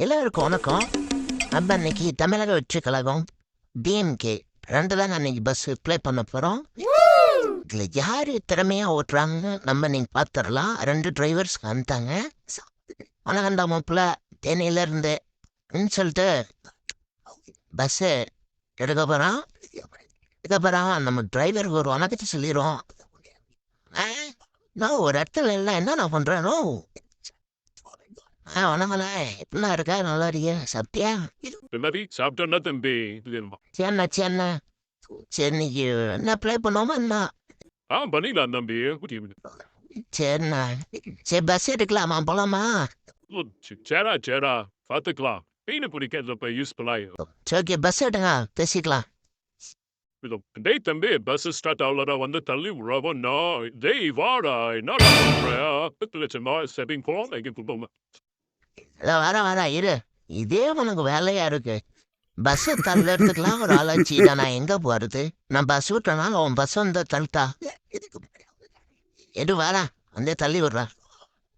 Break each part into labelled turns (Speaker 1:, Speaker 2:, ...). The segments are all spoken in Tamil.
Speaker 1: எல்லாருக்கும் வணக்கம். நம்ம இன்னைக்கு தமிழக வெற்றி கழகம் டிஎம்கே ரெண்டு தான் அன்னைக்கு பஸ் ப்ளே பண்ண போகிறோம் இதில் யார் திறமையாக ஓட்டுறாங்கன்னு நம்ம நீங்கள் பார்த்துடலாம் ரெண்டு டிரைவர்ஸ் வந்துட்டாங்க. வணக்கண்டா மாப்பிள்ள. தேனியிலேருந்து சொல்லிட்டு பஸ்ஸு எடுக்க போகிறோம் இதுக்கப்புறம் நம்ம டிரைவருக்கு ஒரு வணக்கத்தை சொல்லிடுவோம் ஆ? நான் ஒரு இடத்துல இல்லை. என்ன நான் பண்ணுறேனோ வணக்கண்ணே எப்படிலாம் இருக்கா? நல்லா இருக்கியா? சாப்பிட்டியா?
Speaker 2: தம்பி சாப்பிட்டோன்னா தம்பி.
Speaker 1: சரிண்ணா சரி இன்னைக்கு என்ன ப்ளே பண்ணுவோமா என்ன?
Speaker 2: ஆ பண்ணிடலாம் தம்பி.
Speaker 1: சரிண்ணா. சரி பஸ் எடுக்கலாமா? போலாமா?
Speaker 2: சேரா சேரா. பார்த்துக்கலாம் மீன் பிடிக்கிறத யூஸ் பண்ணலாம்.
Speaker 1: ஓகே பஸ் எடுங்க. பேசிக்கலாம்.
Speaker 2: டேய் தம்பி பஸ் ஸ்டார்ட் ஆகலடா. வந்து தள்ளி விடுறவோ நான் டேய் வாடா. லட்சமா செட்டிங் போலாம் எங்க
Speaker 1: வரேன் வரேன் இரு இதே உனக்கு வேலையா இருக்கு பஸ் தள்ளறதுக்குலாம் ஒரு ஆளாச்சிடா நான் எங்க போறது நான் பஸ் விட்டனால அவன் பஸ் வந்து தள்ளிட்டா எடு வரேன் வந்து தள்ளி விடுறான்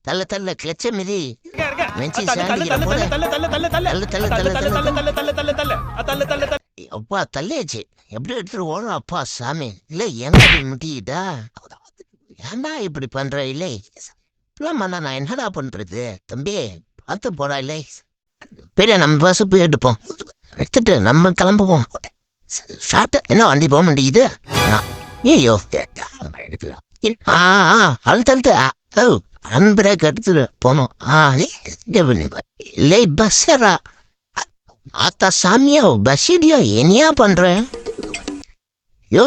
Speaker 1: தள்ள தள்ள கிளச்ச மிதி மெஞ்சி சாண்டிக்கிற போல தள்ளு தள்ளு தள்ளு தள்ளு அப்பா தள்ளியாச்சு எப்படி எடுத்துட்டு ஓடும் அப்பா சாமி இல்லை எங்க முட்டிக்கிட்டா ஏன்டா இப்படி பண்ற இல்லை இப்பெல்லாம் நான் என்னடா பண்றது தம்பி பார்த்து போடா இல்லை. பெரிய நம்ம பஸ் போய் எடுப்போம். எடுத்துட்டு நம்ம கிளம்புவோம். ஷார்ட்டு என்ன வண்டி போக மாட்டேங்குது? ஐயோ ஆ ஆ அழுத்து அழுத்து. ஆ, ஓ அன்பிரேக் எடுத்துட்டு போனோம். ஆ இல்லை பஸ்ஸரா ஆத்தா சாமியோ பஸ்ஸிடியோ என்னையா பண்ணுறேன் யோ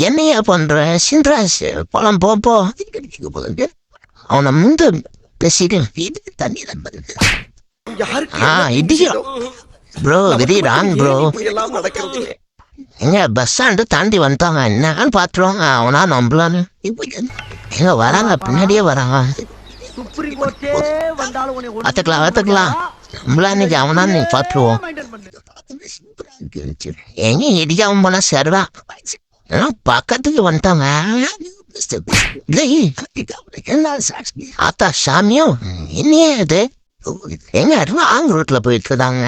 Speaker 1: என்னையா பண்ணுற சின்ராஸ் போலாம் போ போ. அவனை முந்து ப்ரோ வெரி ராங் ப்ரோ எங்க பஸ் ஸ்டாண்டு தாண்டி வந்துட்டாங்க. என்னன்னு பாத்துருவாங்க அவனா நம்பலான்னு எங்க வராங்க? பின்னாடியே வராங்க. பாத்துக்கலாம் பாத்துக்கலாம் நம்மளா இன்னைக்கு அவனா நீ பாத்துருவோம் எங்க இடிக்காம போனா சரிடா. ஏன்னா பக்கத்துக்கு வந்துட்டாங்க. டேய், ஆத்தா சாமியும் என்னையே இது எங்க ராங் ரூட்ல போயிட்டு இருக்காங்க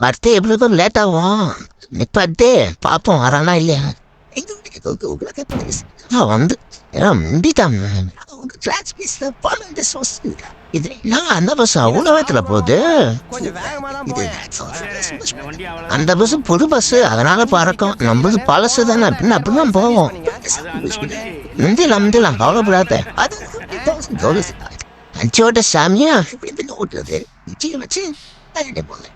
Speaker 1: வரத்தே எப்படி லேட் ஆகும் நிப்பாட்டே பாப்போம் வரானா இல்லையா ஆ, வந்து முந்திட்டாங்க இது நான் அந்த பஸ் அவ்வளோ வேகத்தில் போகுது
Speaker 3: இது
Speaker 1: அந்த பஸ் புது பஸ் அதனால பறக்கும் நம்மளது பழசு தானே பின்ன அப்படிதான் போவோம் முந்திலாம் முந்திலாம் கவலைப்படாத அச்சோட சாமியா இப்படி ஓட்டுறது வச்சு அவனே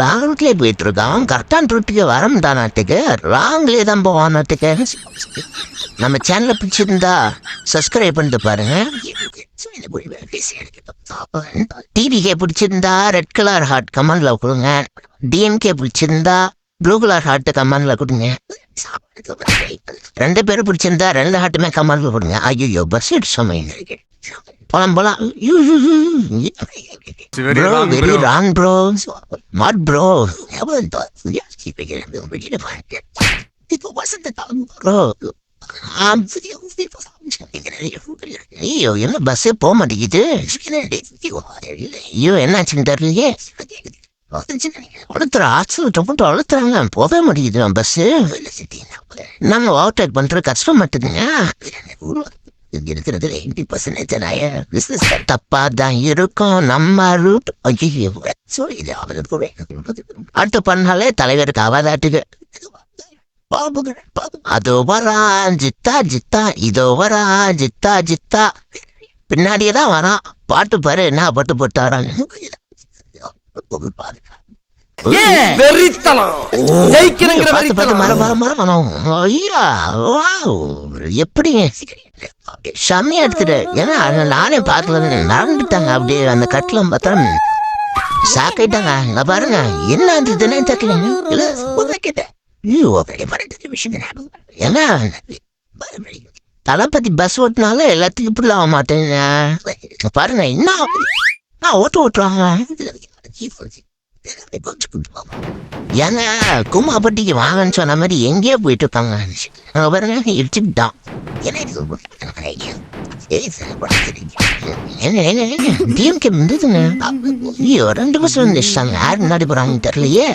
Speaker 1: ராங் ரூட்லேயே போயிட்டு இருக்கான் கரெக்டான ரூட்டுக்கு வர ராங்லேயே தான் போவானாட்டுக்கு. நம்ம சேனலை பிடிச்சிருந்தா சப்ஸ்கிரைப் பண்ணிட்டு பாருங்க. டிவிகே பிடிச்சிருந்தா ரெட் கலர் ஹார்ட் கமெண்ட்ல கொடுங்க. டிஎம்கே பிடிச்சிருந்தா ப்ளூ கலர் ஹார்ட் கமெண்ட்ல கொடுங்க. ரெண்டு பேரும் பிடிச்சிருந்தா ரெண்டு ஹார்ட்டுமே கமெண்ட்ல கொடுங்க. ஐயோ பஸ் எடுத்து சமையல் போலாம் போலாம் bro very wrong bro not bro bro ஐயோ என்ன பஸ்ஸே போக மாட்டேங்குது ஐயோ என்னாச்சுன்னு தெரியலையே அழுத்துற ஆக்சிடென்ட் போட்டு அழுத்துறாங்க போகவே மாட்டேங்குது பஸ்ஸு நம்ம ஓவர்டேக் பண்ணுறது கஷ்டம் மாட்டேங்குங்க இருக்கிறது எயிட்டி பர்சன்டேஜ் நிறைய பிசினஸ் தப்பா தான் இருக்கும். நம்ம ரூட் ஐயோ So, இது அவருக்கு அடுத்து பண்ணாலே தலைவருக்கு அவதாட்டுக்கு. அதோ வரான் ஜித்தா ஜித்தா. இதோ வரான் ஜித்தா ஜித்தா. பின்னாடியே தான் வரான். பாட்டு பாரு என்ன பாட்டு போட்டாராங்க
Speaker 3: வெறித்தனம். ஜெயிக்கிறங்கிற
Speaker 1: ஐயா வாவ். எப்படி? செம்மையா எடுத்துட்டு. ஏன்னா நானே பார்க்கல நடந்துட்டாங்க அப்படியே அந்த கட்டில பார்த்தா சாக்கிட்டாங்க. இங்க பாருங்க. என்ன தெரியல. இல்ல உங்களை கேட்டேன். ஐயோ, பெரிய பரட்டு விஷயம். ஏன்னா தளபதி பஸ் ஓட்டினாலும் எல்லாத்துக்கும் இப்படி ஆக மாட்டேங்க பாருங்க. என்ன ஓட்டு ஓட்டுறாங்க? ஏங்க கும்மாப்பட்டிக்கு வாங்கன்னு சொன்ன மாதிரி எங்கேயோ போயிட்டு இருப்பாங்க அங்கே பாருங்க இடிச்சுக்கிட்டான் டிஎம்கே இருந்ததுங்க ஐயோ ரெண்டு பஸ் வந்துச்சாங்க யார் முன்னாடி தெரியலையே.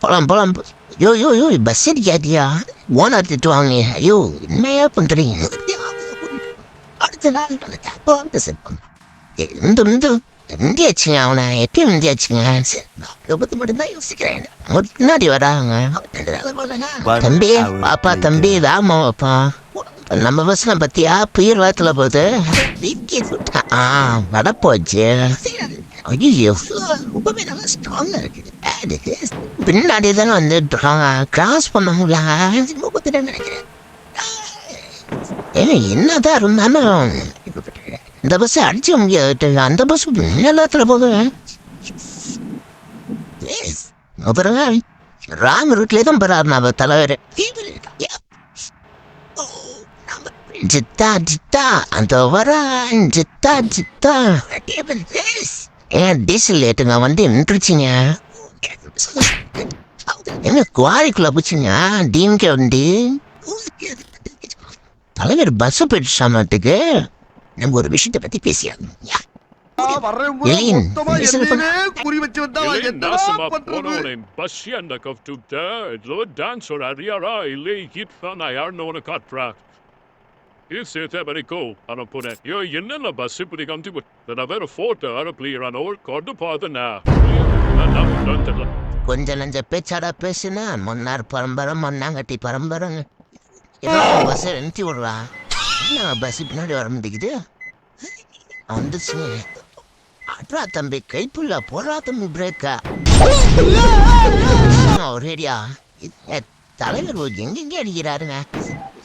Speaker 1: போலாம் போலாம். யோ யோ யோ பஸ் அடிக்காதியா ஓனர் திட்டுவாங்க ஐயோ என்னையா பண்றீங்க? அடுத்த நாள் வந்து செட் இந்த இந்த எந்தியாச்சுங்க அவனை எப்படி இந்தியாச்சுங்க சரி மட்டும்தான் யோசிக்கிறேன் முன்னாடி வராங்க தம்பி பாப்பா தம்பி ராமா பாப்பா நம்ம பஸ்ல பத்தியா புயல் வாரத்துல போகுது ஆ வட போச்சு ஐயோ ரொம்பவே நல்லா ஸ்ட்ராங்கா இருக்கு பின்னாடி தானே வந்து இருக்காங்க கிராஸ் பண்ண முடியல நினைக்கிறேன் ஏங்க என்னதான் இருந்தாலும் இந்த பஸ் அடிச்சு முடியாது அந்த பஸ் எல்லாத்துல போகுது. அப்புறம் ராம் ரூட்லேயே தான் போறாரு நம்ம தலைவர். ஜித்தா ஜித்தா அந்த வரா ஜித்தா ஜித்தா. ஏன் டீசல் ஏட்டுங்க வந்து நின்றுச்சிங்க. என்ன குவாரிக்குள்ள போச்சுங்க? டிஎம்கே வண்டி. தலைவர் பஸ் போயிட்டு சாமத்துக்கு நம்ம ஒரு விஷயத்தை பத்தி பேசியாங்க ஏன், விசில் பண்ண-
Speaker 3: குறி வச்சு வந்தா
Speaker 2: Ili
Speaker 3: என்ன
Speaker 2: nasema
Speaker 3: பண்றது
Speaker 2: pononen basianda kovtukta, lo dansor ariara ili hitfana yarnona katra. It's it eberiko, ano pune. Yo yenna basi pudi kam tibu. Da vera forta ara player an or korda padana. Na na na
Speaker 1: கொஞ்ச நஞ்ச பேச்சாடா பேசுனா மன்னார் பரம்பரை மண்ணாங்கட்டி பரம்பரைங்க பஸ் நிறுத்தி விடுறா என்ன பஸ் பின்னாடி வர முடியுது வந்துச்சுங்க அட்ரா தம்பி கைப்புள்ள போடுறா தம்பி பிரேக்கா ஒரேடியா தலைவர் ஒரு எங்கெங்கே அடிக்கிறாருங்க?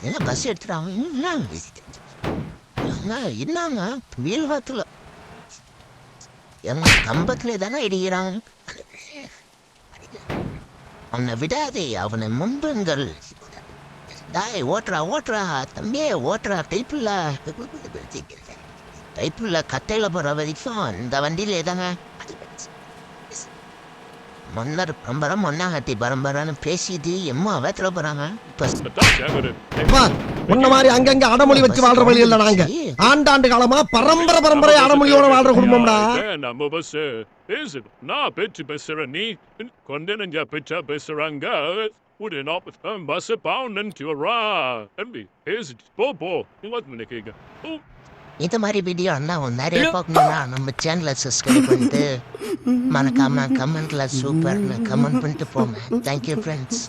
Speaker 1: என்ன பஸ் எடுத்துறாங்க என்னங்க வீல் என்னங்க வீல்வாத்துல எங்க கம்பத்திலே தானே அடிக்கிறாங்க. அவனை விடாதே அவனை முன்புங்கள் டாய் ஓட்டுறா ஓட்டுறா தம்பியே ஓட்டுறா டைப்புல டைப்புல கட்டையில போற வரைக்கும் இந்த வண்டியில தாங்க மன்னர் பரம்பரம் மண்ணாங்கட்டி பரம்பரைன்னு பேசிட்டு எம்மா வேத்துல போறாங்க
Speaker 3: உன்ன மாதிரி அங்கங்க அடமொழி வச்சு வாழ்ற வழி இல்ல நாங்க ஆண்டாண்டு காலமா பரம்பரை பரம்பரை அடமொழியோட வாழ்ற குடும்பம்டா
Speaker 2: நம்ம பஸ் is it நான் பேச்சு பேசுற நீ கொண்டனஞ்சா பேச்சா பேசுறாங்க ஒரு நாற்பது பஸ் பவுண்ட் வரா தம்பி is it போ போ நீ வந்து நினைக்கிறீங்க ஓ
Speaker 1: இந்த மாதிரி வீடியோ அண்ணா நிறைய பார்க்கணும்னா நம்ம சேனலை சப்ஸ்கிரைப் பண்ணிட்டு மறக்காம கமெண்ட்ல சூப்பர்னு கமெண்ட் பண்ணிட்டு போங்க. Thank you friends